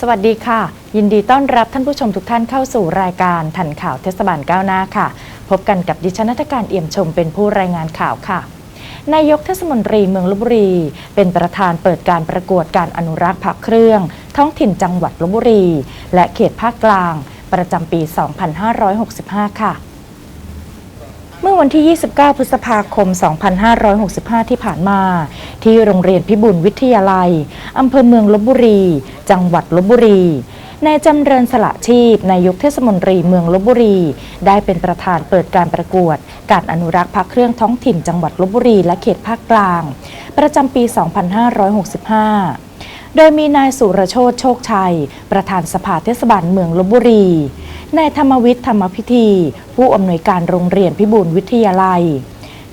สวัสดีค่ะ ยินดีต้อนรับท่านผู้ชมทุกท่านเข้าสู่รายการทันข่าวเทศบาลก้าวหน้าค่ะ พบกันกับดิฉันนัฐการเอี่ยมชมเป็นผู้รายงานข่าวค่ะนายกเทศมนตรีเมืองลบบุรี เป็นประธานเปิดการประกวดการอนุรักษ์ผักเครื่อง ท้องถิ่นจังหวัดลบบุรี และเขตภาคกลาง ประจำปี 2565 ค่ะ เมื่อวันที่ 29 พฤษภาคม 2565 ที่ผ่านมา ที่โรงเรียนพิบูลวิทยาลัย อำเภอเมืองลบบุรี จังหวัดลบบุรี นายจำเริญสละชีพ นายกเทศมนตรีเมืองลบบุรี ได้เป็นประธานเปิดการประกวด การอนุรักษ์พระเครื่องท้องถิ่นจังหวัดลบบุรีและเขตภาคกลาง ประจำปี 2565โดยมีนายสุรโชตโชคชัย ประธานสภาเทศบาลเมืองลบบุรี นายธรรมวิทย์ธรรมพิธี ผู้อำนวยการโรงเรียนพิบูลวิทยาลัย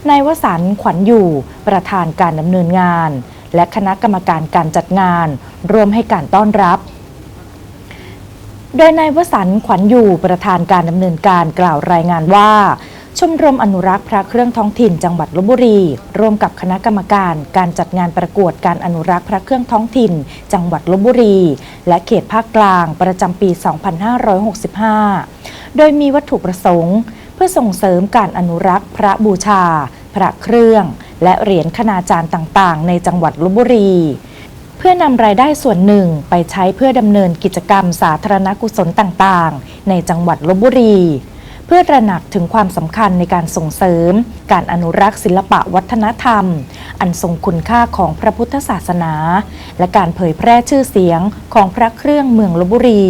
นายวสันต์ขวัญอยู่ ประธานการดำเนินงาน และคณะกรรมการการจัดงานรวมให้การต้อนรับ โดยนายวสันต์ขวัญอยู่ประธานการดำเนินการกล่าวรายงานว่า ชมรมอนุรักษ์พระเครื่องท้องถิ่นจังหวัดลบบุรี ร่วมกับคณะกรรมการการจัดงานประกวดการอนุรักษ์พระเครื่องท้องถิ่น จังหวัดลบบุรี และเขตภาคกลางประจำปี 2565 โดยมีวัตถุประสงค์ เพื่อส่งเสริมการอนุรักษ์พระบูชา พระเครื่อง และเหรียญคณาจารย์ต่างๆ ในจังหวัดลบบุรีเพื่อนำรายได้ส่วนหนึ่งไปใช้เพื่อดำเนินกิจกรรมสาธารณกุศลต่างๆ ในจังหวัดลบบุรี เพื่อตระหนักถึงความสำคัญในการส่งเสริม การอนุรักษ์ศิลปะวัฒนธรรม อันทรงคุณค่าของพระพุทธศาสนา และการเผยแพร่ชื่อเสียงของพระเครื่องเมืองลบบุรี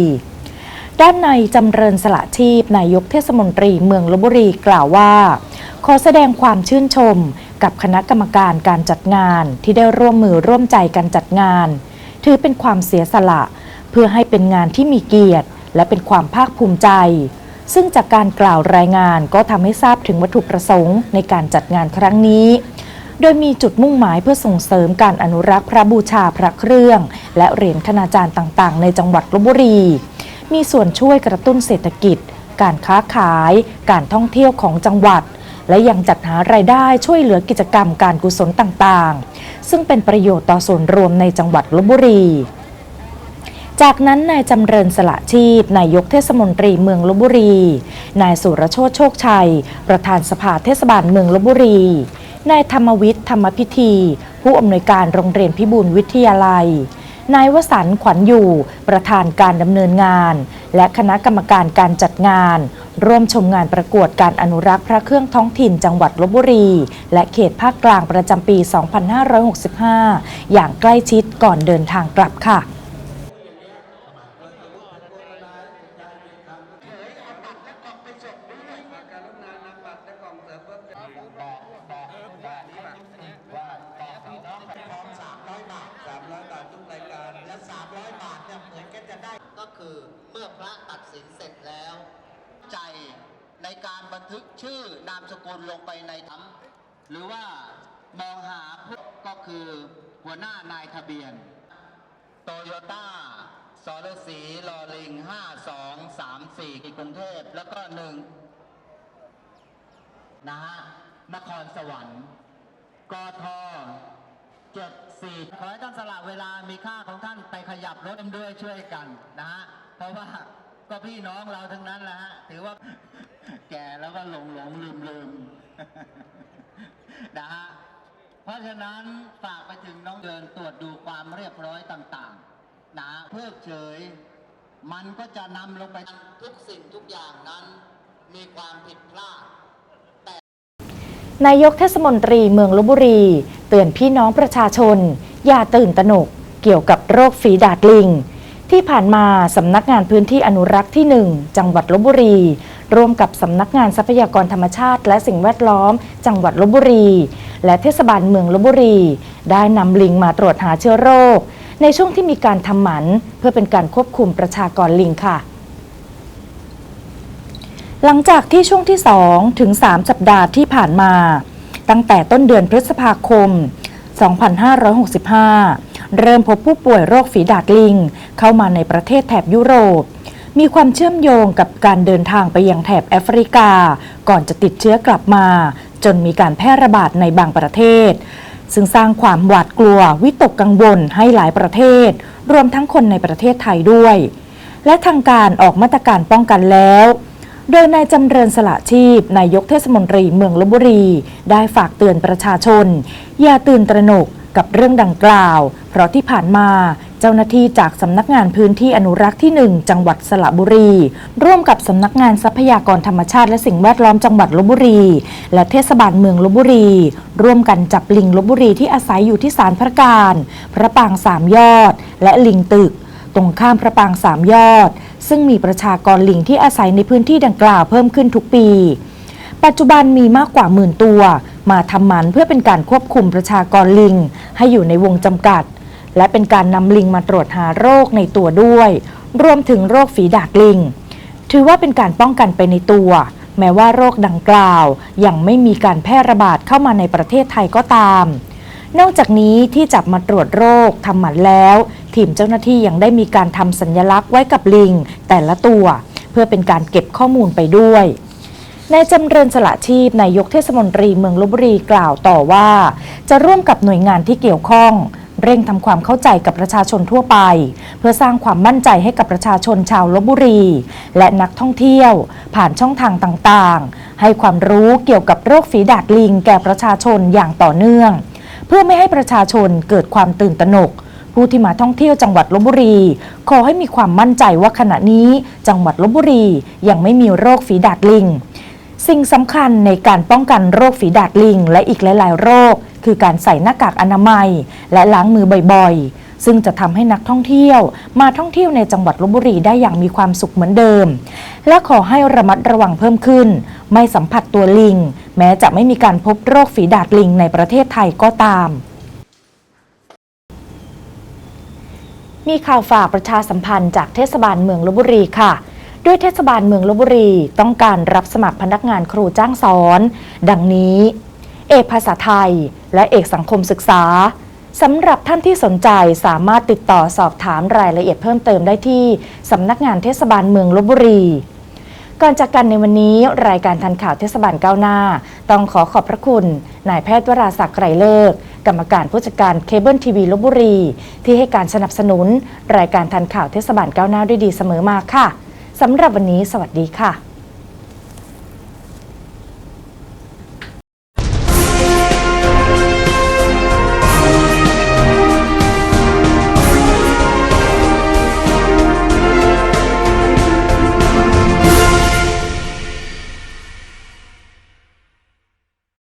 ด้านในจำเริญสละชีพนายกเทศมนตรีเมืองลบบุรีกล่าวว่า ขอแสดงความชื่นชมกับคณะกรรมการการจัดงานที่ได้ร่วมมือร่วมใจกันจัดงาน ถือเป็นความเสียสละ เพื่อให้เป็นงานที่มีเกียรติ และเป็นความภาคภูมิใจ ซึ่งจากการกล่าวรายงานก็ทำให้ทราบถึงวัตถุประสงค์ในการจัดงานครั้งนี้ โดยมีจุดมุ่งหมายเพื่อส่งเสริมการอนุรักษ์พระบูชาพระเครื่อง และเหรียญคณาจารย์ต่างๆ ในจังหวัดลบบุรี มีส่วนช่วยกระตุ้นเศรษฐกิจ การค้าขาย การท่องเที่ยวของจังหวัด และยังจัดหารายได้ช่วยเหลือกิจกรรมการกุศลต่างๆ ซึ่งเป็นประโยชน์ต่อส่วนรวมในจังหวัดลบบุรี จากนั้นนายจำเริญสละชีพนายกเทศมนตรีเมืองลบบุรี นายสุรโชตโชคชัย ประธานสภาเทศบาลเมืองลบบุรี นายธรรมวิทย์ธรรมพิธี ผู้อำนวยการโรงเรียนพิบูลวิทยาลัย นายวสันต์ขวัญอยู่ ประธานการดำเนินงาน และคณะกรรมการการจัดงาน ร่วมชมงานประกวดการอนุรักษ์พระเครื่องท้องถิ่นจังหวัดลบบุรี และเขตภาคกลางประจำปี 2565 อย่างใกล้ชิดก่อนเดินทางกลับค่ะ เมื่อพระตัดสินเสร็จแล้ว ใจในการบันทึกชื่อนามสกุลลงไปในทั้งหรือว่ามองหาก็คือหัวหน้านายทะเบียนโตโยต้าสรสีลอลิง 5234กรุงเทพแล้วก็หนึ่งนะฮะนครสวรรค์กทเจ็ดสี่ขอให้ท่านสละเวลามีค่าของท่านไปขยับรถด้วยช่วยกันนะฮะ เพราะว่าก็พี่น้องเราทั้งนั้นแหละฮะถือว่าแก่แล้วก็หลงหลงลืมลืมนะฮะเพราะฉะนั้นฝากไปถึงน้องเดินตรวจดูความเรียบร้อยต่างๆนะเพิกเฉย มันก็จะนำลงไปทุกสิ่งทุกอย่างนั้น มีความผิดพลาดนายกเทศมนตรีเมืองลบบุรี เตือนพี่น้องประชาชน อย่าตื่นตระหนกเกี่ยวกับโรคฝีดาดลิง ที่ผ่านมาสำนักงานพื้นที่อนุรักษ์ที่ 1 จังหวัดลบบุรี ร่วมกับสำนักงานทรัพยากรธรรมชาติ และสิ่งแวดล้อม จังหวัดลบบุรี และเทศบาลเมืองลบบุรี ได้นำลิงมาตรวจหาเชื้อโรค ในช่วงที่มีการทำหมัน เพื่อเป็นการควบคุมประชากรลิงค่ะ หลังจากที่ช่วงที่ 2 ถึง 3 สัปดาห์ที่ผ่านมา ตั้งแต่ต้นเดือนพฤษภาคม 2565 เริ่มพบผู้ป่วยโรคฝีดาดลิง เข้ามาในประเทศแถบยุโรป มีความเชื่อมโยงกับการเดินทางไปยังแถบแอฟริกา ก่อนจะติดเชื้อกลับมา จนมีการแพร่ระบาดในบางประเทศ ซึ่งสร้างความหวาดกลัววิตกกังวลให้หลายประเทศ รวมทั้งคนในประเทศไทยด้วย และทางการออกมาตรการป้องกันแล้วโดยนายจำเริญสละชีพนายกเทศมนตรีเมืองลบบุรี ได้ฝากเตือนประชาชน อย่าตื่นตระหนกกับเรื่องดังกล่าว เพราะที่ผ่านมา เจ้าหน้าที่จากสำนักงานพื้นที่อนุรักษ์ที่ 1 จังหวัดสระบุรี ร่วมกับสำนักงานทรัพยากรธรรมชาติและสิ่งแวดล้อมจังหวัดลบบุรี และเทศบาลเมืองลบบุรี ร่วมกันจับลิงลบบุรีที่อาศัยอยู่ที่ศาลพระการ พระปางสามยอด และลิงตึก ตรงข้ามพระปางสามยอด ซึ่งมีประชากรลิงที่อาศัยในพื้นที่ดังกล่าวเพิ่มขึ้นทุกปี ปัจจุบันมีมากกว่าหมื่นตัว มาทำหมันเพื่อเป็นการควบคุมประชากรลิง ให้อยู่ในวงจำกัด และเป็นการนำลิงมาตรวจหาโรคในตัวด้วย รวมถึงโรคฝีดาดลิง ถือว่าเป็นการป้องกันไปในตัว แม้ว่าโรคดังกล่าว ยังไม่มีการแพร่ระบาดเข้ามาในประเทศไทยก็ตาม นอกจากนี้ที่จับมาตรวจโรคทำหมันแล้ว ทีมเจ้าหน้าที่ยังได้มีการทำสัญลักษณ์ไว้กับลิง แต่ละตัว เพื่อเป็นการเก็บข้อมูลไปด้วยนายจำเริญสละชีพนายกเทศมนตรีเมืองลบบุรีกล่าวต่อว่า จะร่วมกับหน่วยงานที่เกี่ยวข้อง เร่งทำความเข้าใจกับประชาชนทั่วไป เพื่อสร้างความมั่นใจให้กับประชาชนชาวลบบุรี และนักท่องเที่ยว ผ่านช่องทางต่างๆ ให้ความรู้เกี่ยวกับโรคฝีดาดลิงแก่ประชาชนอย่างต่อเนื่อง เพื่อไม่ให้ประชาชนเกิดความตื่นตระหนกผู้ที่มาท่องเที่ยวจังหวัดลบบุรี ขอให้มีความมั่นใจว่าขณะนี้จังหวัดลบบุรียังไม่มีโรคฝีดาดลิง สิ่งสำคัญในการป้องกันโรคฝีดาดลิงและอีกหลาย ๆ โรค คือการใส่หน้ากากอนามัย และล้างมือบ่อยๆ ซึ่งจะทำให้นักท่องเที่ยว มาท่องเที่ยวในจังหวัดลบบุรีได้อย่างมีความสุขเหมือนเดิม และขอให้ระมัดระวังเพิ่มขึ้น ไม่สัมผัสตัวลิง แม้จะไม่มีการพบโรคฝีดาดลิงในประเทศไทยก็ตามมีข่าวฝากประชาสัมพันธ์จากเทศบาลเมืองลบบุรีค่ะ ด้วยเทศบาลเมืองลบบุรีต้องการรับสมัครพนักงานครูจ้างสอน ดังนี้ อกภาษาไทย และเอกสังคมศึกษาสำหรับท่านที่สนใจสามารถติดต่อสอบถามรายละเอียดเพิ่มเติมได้ที่สำนักงานเทศบาลเมืองลบบุรี ก่อนจากกันในวันนี้รายการทันข่าวเทศบาลก้าวหน้า ต้องขอขอบพระคุณนายแพทย์วราศักดิ์ไกรเลิกกรรมการผู้จัดการเคเบิลทีวีลบบุรี ที่ให้การสนับสนุน รายการทันข่าวเทศบาลก้าวหน้าด้วยดีเสมอมาค่ะสำหรับวันนี้ สวัสดีค่ะ